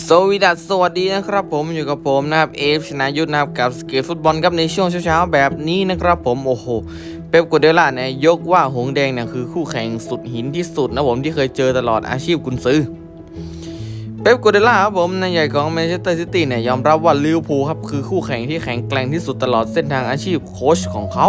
สวีดัสสวัสดีนะครับผมอยู่กับผมนะครับเอฟชนายุทธนะครับกับสเกตฟุตบอลครับในช่วงเช้าๆแบบนี้นะครับผมโอ้โหเป๊ปกัวเดล่าเนี่ยยกว่าหงแดงเนี่ยคือคู่แข่งสุดหินที่สุดนะผมที่เคยเจอตลอดอาชีพกุนซือเป๊ปกัวเดล่าครับผมนายใหญ่ของแมนเชสเตอร์ซิตี้เนี่ยยอมรับว่าลิเวอร์พูลครับคือคู่แข่งที่แข็งแกร่งที่สุดตลอดเส้นทางอาชีพโค้ชของเขา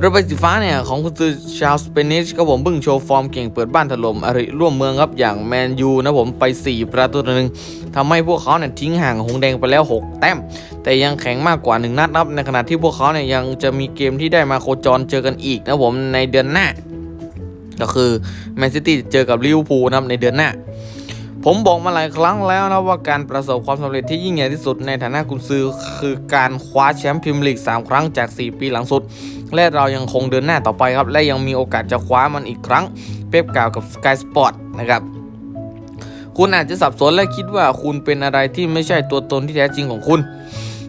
เรือใบสีฟ้าเนี่ย ของคุณซือชาวสเปนิชครับผมเพิ่งโชว์ฟอร์มเก่งเปิดบ้านถล่มอริร่วมเมืองครับอย่างแมนยูนะผมไป 4 ประตูต่อหนึ่งทำให้พวกเขาเนี่ยทิ้งห่างหงแดงไปแล้ว 6 แต้ม แต่ยังแข็งมากกว่า 1 นัดนับ ในขณะที่พวกเขาเนี่ยยังจะมีเกมที่ได้มาโคจรเจอกันอีกนะผมในเดือนหน้า ก็คือแมนซิตี้เจอกับลิเวอร์พูลนะครับในเดือนหน้า ผมบอกมาหลายครั้งแล้วนะว่าการประสบความสำเร็จที่ยิ่งใหญ่ที่สุดในฐานะกุนซือคือการคว้าแชมป์พรีเมียร์ลีก 3 ครั้งจาก 4 ปีหลังสุด และเรายังคงเดินหน้าต่อไปครับ และยังมีโอกาสจะคว้ามันอีกครั้ง เป๊ปกล่าวกับ Sky Sport นะครับคุณอาจจะสับสนและคิดว่าคุณเป็นอะไรที่ไม่ใช่ตัวตนที่แท้จริงของคุณ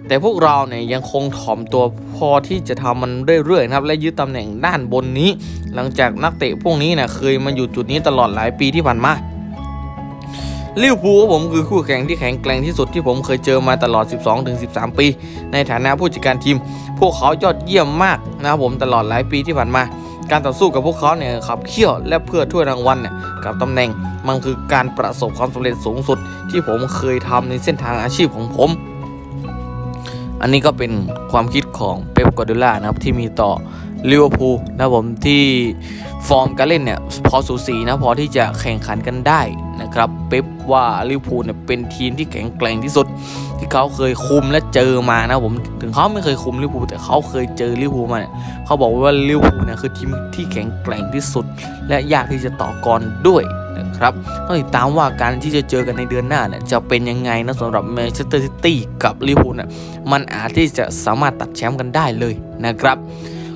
แต่พวกเราเนี่ยยังคงถ่อมตัวพอที่จะทำมันเรื่อยๆนะครับ และยึดตำแหน่งด้านบนนี้ หลังจากนักเตะพวกนี้เนี่ยเคยมาอยู่จุดนี้ตลอดหลายปีที่ผ่านมา ลิเวอร์พูลผมคือคู่แข่งที่แข็งแกร่งที่สุดที่ผมเคยเจอมาตลอด 12-13 ปี ในฐานะผู้จัดการทีม พวกเขายอดเยี่ยมมากนะครับผมตลอดหลายปีที่ผ่านมาการต่อสู้กับพวกเขาเนี่ยขับเคี่ยวและเพื่อถ้วยรางวัลเนี่ยกับตำแหน่งมันคือการประสบความสำเร็จสูงสุด ที่ผมเคยทำในเส้นทางอาชีพของผม อันนี้ก็เป็นความคิดของเป๊ปกวาร์ดิโอล่านะครับที่มีต่อลิเวอร์พูลนะครับผมที่ฟอร์มการเล่นเนี่ยพอสูสีนะพอที่จะแข่งขันกันได้ นะครับเป๊ปว่าลิเวอร์พูลเนี่ยเป็นทีมที่แข็งแกร่งที่สุด ที่เขาเคยคุมและเจอมานะผมถึงเขาไม่เคยคุมลิเวอร์พูลแต่เขาเคยเจอลิเวอร์พูลมาเนี่ยเขาบอกว่าลิเวอร์พูลเนี่ยคือทีมที่แข็งแกร่งที่สุด และยากที่จะต่อกรด้วยนะครับต้องติดตามว่าการที่จะเจอกันในเดือนหน้าเนี่ยจะเป็นยังไงนะสำหรับแมนเชสเตอร์ซิตี้กับลิเวอร์พูลเนี่ยมันอาจที่จะสามารถตัดแชมป์กันได้เลยนะครับ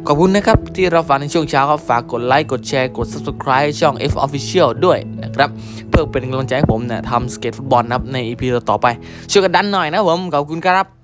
ขอบคุณนะครับ ที่เราฟังในช่วงเช้าครับฝากกดไลค์กดแชร์กด subscribe ช่อง F Official ด้วยนะครับ เพื่อเป็นกำลังใจให้ผมเนี่ยทำสเก็ตฟุตบอลนะครับใน EP ต่อไป ช่วยกันดันหน่อยนะผม ขอบคุณครับ